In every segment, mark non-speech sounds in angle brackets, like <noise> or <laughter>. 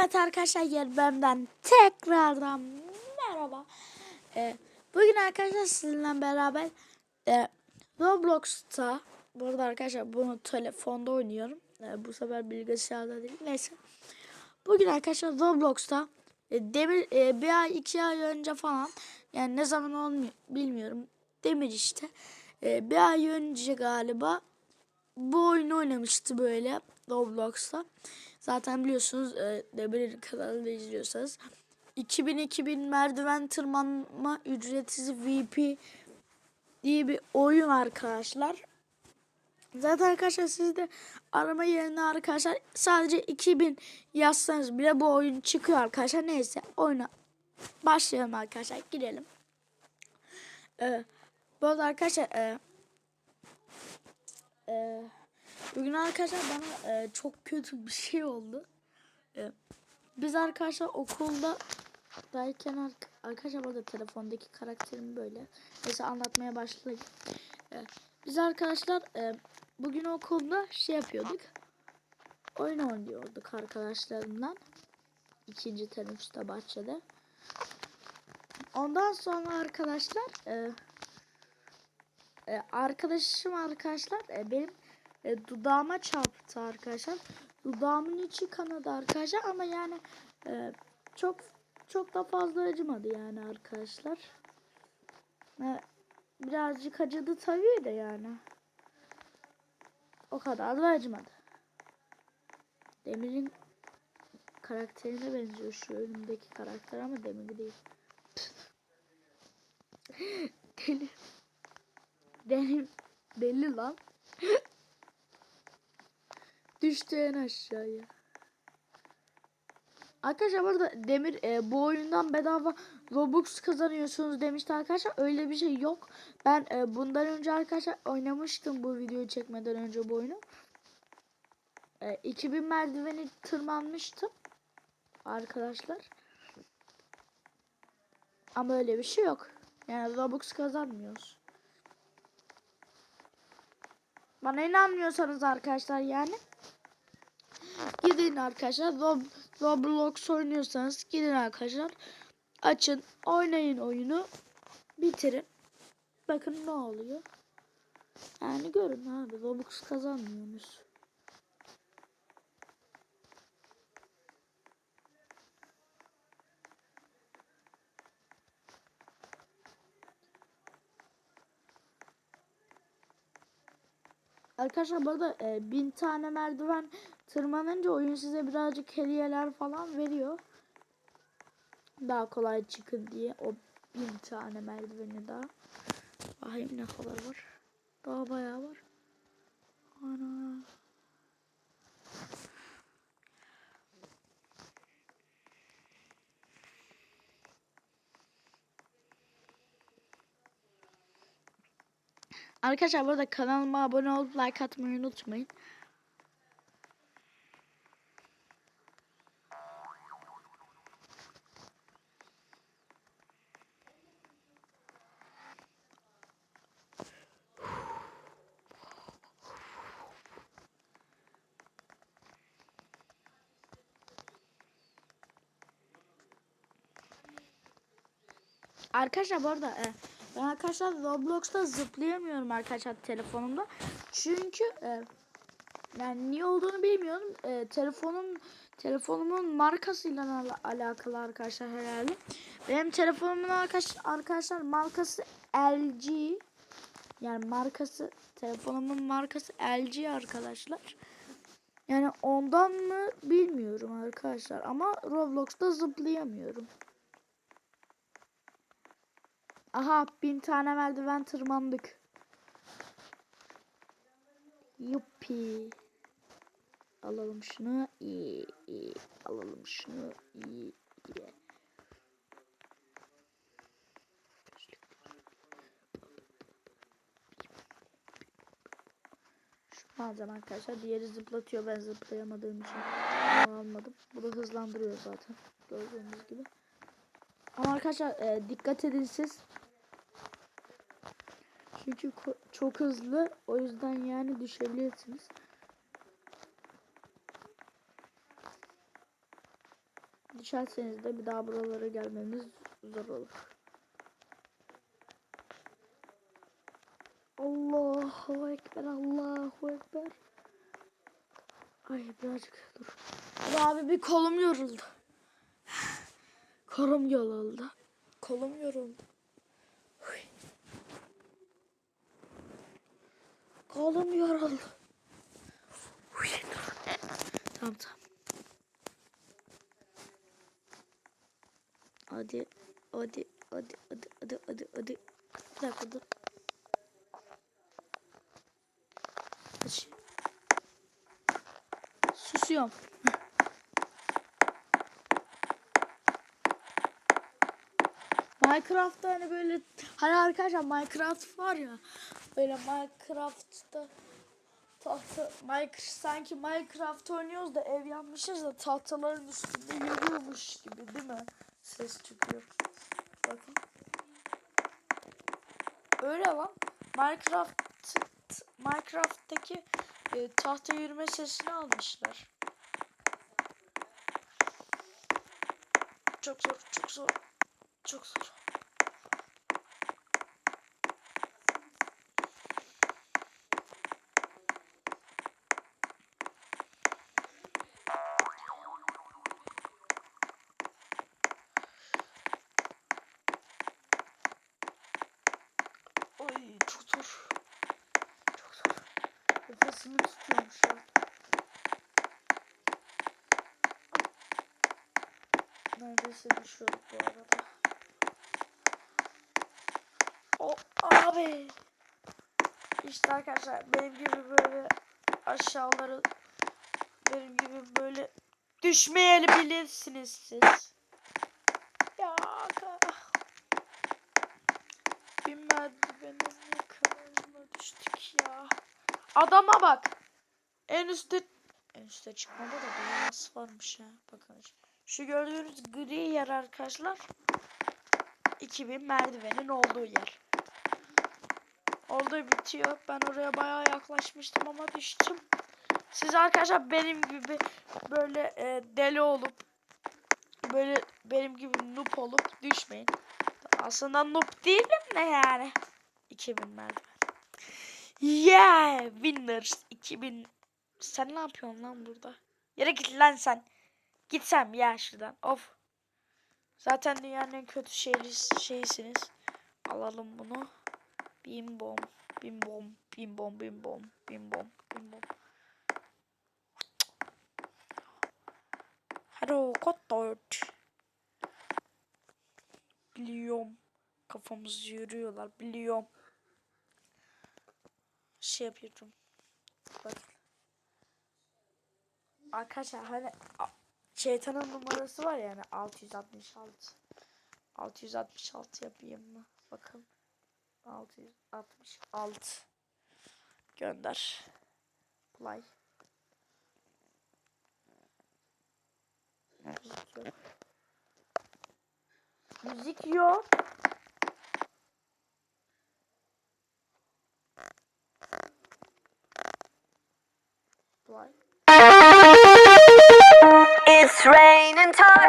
Evet arkadaşlar yer benden tekrardan merhaba. Ee, bugün arkadaşlar sizinle beraber e, Roblox'ta burada arkadaşlar bunu telefonda oynuyorum. Ee, bu sefer bilgisayarda değil. Neyse. Bugün arkadaşlar Roblox'ta e, demir e, bir ay iki ay önce falan yani ne zaman olmuyor bilmiyorum. Demir işte. E, bir ay önce galiba bu oyunu oynamıştı böyle Roblox'ta. Zaten biliyorsunuz e, Demir'in kanalında izliyorsanız. 2000-2000 merdiven tırmanma ücretsiz VP diye bir oyun arkadaşlar. Zaten arkadaşlar siz de arama yerine arkadaşlar sadece 2000 yazsanız bile bu oyun çıkıyor arkadaşlar. Neyse oyuna başlayalım arkadaşlar. Girelim. Ee, bu arada arkadaşlar e, e, bugün arkadaşlar bana e, çok kötü bir şey oldu. E, biz arkadaşlar okulda ark- arkadaşlar burada telefondaki karakterim böyle. Neyse anlatmaya başlayayım. E, biz arkadaşlar e, bugün okulda şey yapıyorduk. Oyun oynuyorduk arkadaşlarımla. İkinci teneffüste bahçede. Ondan sonra arkadaşlar e, e, arkadaşım arkadaşlar e, benim e, dudağıma çarptı arkadaşlar. Dudağımın içi kanadı arkadaşlar ama yani e, çok çok da fazla acımadı yani arkadaşlar. E, birazcık acıdı tabii de yani. O kadar da acımadı. Demir'in karakterine benziyor şu önümdeki karakter ama Demir değil. <laughs> Deli. Deli. Deli lan. <laughs> Düştü en aşağıya. Arkadaşlar burada Demir e, bu oyundan bedava Robux kazanıyorsunuz demişti arkadaşlar. Öyle bir şey yok. Ben e, bundan önce arkadaşlar oynamıştım bu videoyu çekmeden önce bu oyunu. E, 2000 merdiveni tırmanmıştım. Arkadaşlar. Ama öyle bir şey yok. Yani Robux kazanmıyoruz. Bana inanmıyorsanız arkadaşlar yani gidin arkadaşlar. Rob Roblox oynuyorsanız gidin arkadaşlar. Açın oynayın oyunu. Bitirin. Bakın ne oluyor. Yani görün abi Robux kazanmıyorsunuz. Arkadaşlar burada e, bin tane merdiven tırmanınca oyun size birazcık hediyeler falan veriyor. Daha kolay çıkın diye o bin tane merdiveni daha. Bakayım ne kadar var. Daha bayağı var. Ana. Arkadaşlar burada kanalıma abone olup like atmayı unutmayın. Arkadaşlar bu arada e, ben arkadaşlar Roblox'ta zıplayamıyorum arkadaşlar telefonumda. Çünkü e, yani niye olduğunu bilmiyorum. E, telefonum telefonumun markasıyla al alakalı arkadaşlar herhalde. Benim telefonumun arkadaş arkadaşlar markası LG. Yani markası telefonumun markası LG arkadaşlar. Yani ondan mı bilmiyorum arkadaşlar ama Roblox'ta zıplayamıyorum. Aha bin tane merdiven tırmandık. Yuppi. Alalım şunu. İyi, iyi. Alalım şunu. İyi, iyi. Şu malzeme arkadaşlar. Diğeri zıplatıyor. Ben zıplayamadığım için almadım. Bu da hızlandırıyor zaten. Gördüğünüz gibi. Ama arkadaşlar e, dikkat edin siz. Çünkü çok hızlı. O yüzden yani düşebilirsiniz. düşerseniz de bir daha buralara gelmeniz zor olur. Allahu Ekber, Allahu Ekber. Ay birazcık. Dur Abi bir kolum yoruldu. <sighs> Kolum yoruldu. Kolum yoruldu. Huy, dur. Tamam tamam. Hadi hadi hadi hadi hadi hadi hadi. Bir dakika dur. Aç. Susuyorum. Minecraft'ta hani böyle hani arkadaşlar Minecraft var ya böyle Minecraft'ta tahta Minecraft sanki Minecraft oynuyoruz da ev yapmışız da tahtaların üstünde yürüyormuş gibi değil mi? Ses çıkıyor. Bakın. Öyle lan. Minecraft Minecraft'taki e, tahta yürüme sesini almışlar. Çok zor, çok zor. Çok zor. Oy çok zor. Çok zor. Nefesimi tutuyorum şu an. Neredeyse düşüyorum bu arada. O abi. İşte arkadaşlar benim gibi böyle aşağıları benim gibi böyle düşmeyeli bilirsiniz siz. Ya aga. Bir merdivenin yakınına düştük ya. Adama bak. En üstte en üstte çıkmada da bir varmış ya. Bakın. Şu gördüğünüz gri yer arkadaşlar. 2000 merdivenin olduğu yer. Oldu bitiyor. Ben oraya bayağı yaklaşmıştım ama düştüm. Siz arkadaşlar benim gibi böyle e, deli olup böyle benim gibi noob olup düşmeyin. Aslında noob değilim de yani. 2000 merdiven. Yeah! Winners 2000. Sen ne yapıyorsun lan burada? Yere git lan sen. Gitsem ya şuradan. Of. Zaten dünyanın en kötü şeyi, şeysiniz. Alalım bunu. Bim bom. Bim bom. Bim bom. Bim bom. Bim bom. Bim bom. Hello, Kottort. Biliyorum. Kafamızı yürüyorlar. Biliyorum. Şey yapıyorum. Bakın. Arkadaşlar hani şeytanın numarası var yani 666. 666 yapayım mı? Bakın. 666. Gönder. Play. Müzik yok. Müzik yok.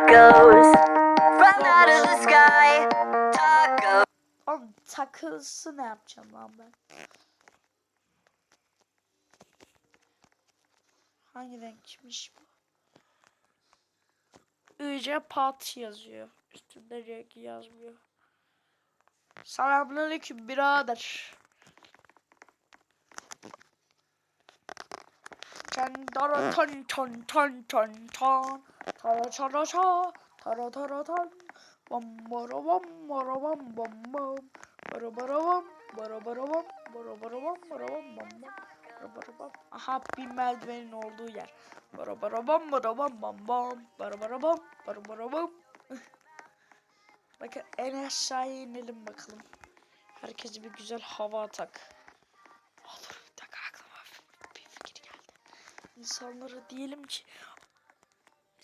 Tacos from out of the sky. Tacos. Oğlum takılsı ne yapacağım lan ben? Hangi renkmiş bu? Iyice pat yazıyor. Üstünde renk yazmıyor. Selamünaleyküm birader. Tan tan tan tan tan tan tara tara ta tara tara tan bam bara bam bara bam bam bam bara bara bam bara bara bam bara bara bam bara bam bam bam bara bara bam aha bir merdivenin olduğu yer bara bara bam bara bam bam bam bara bara bam bara <laughs> bara bam Bakın en aşağıya inelim bakalım. Herkese bir güzel hava atak. Olur bir dakika aklıma bir fikir geldi. İnsanlara diyelim ki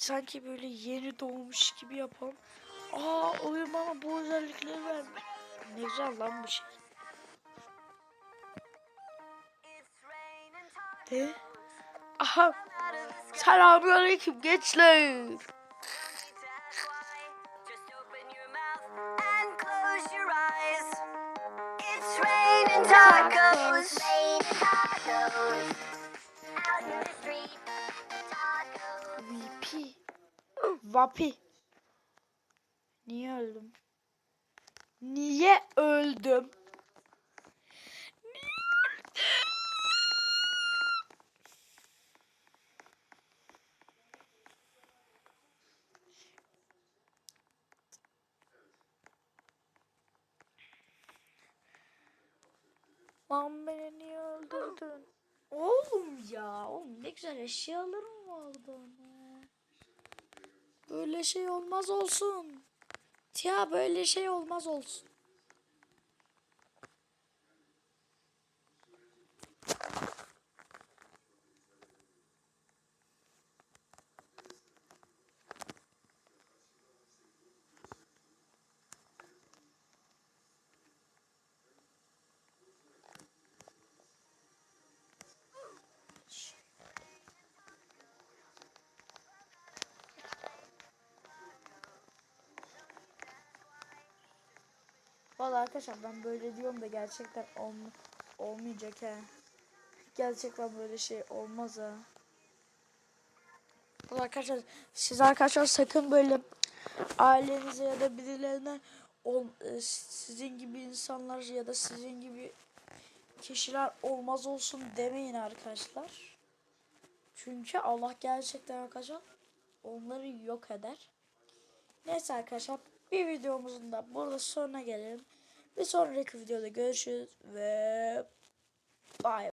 sanki böyle yeni doğmuş gibi yapalım. Aa oyun bana bu özellikleri vermiş. Ne güzel lan bu şey. De. Aha. Selamünaleyküm gençler. Tacos. Vapi. Niye öldüm? Niye öldüm? Lan beni niye öldürdün? Oğlum ya, oğlum ne güzel eşyalarım vardı ama. Böyle şey olmaz olsun. Ya böyle şey olmaz olsun. Vallahi arkadaşlar ben böyle diyorum da gerçekten olm olmayacak he. Gerçekten böyle şey olmaz ha. Vallahi arkadaşlar siz arkadaşlar sakın böyle ailenize ya da birilerine ol, e, sizin gibi insanlar ya da sizin gibi kişiler olmaz olsun demeyin arkadaşlar. Çünkü Allah gerçekten arkadaşlar onları yok eder. Neyse arkadaşlar bir videomuzun da burada sonuna gelelim. Bir sonraki videoda görüşürüz ve bye.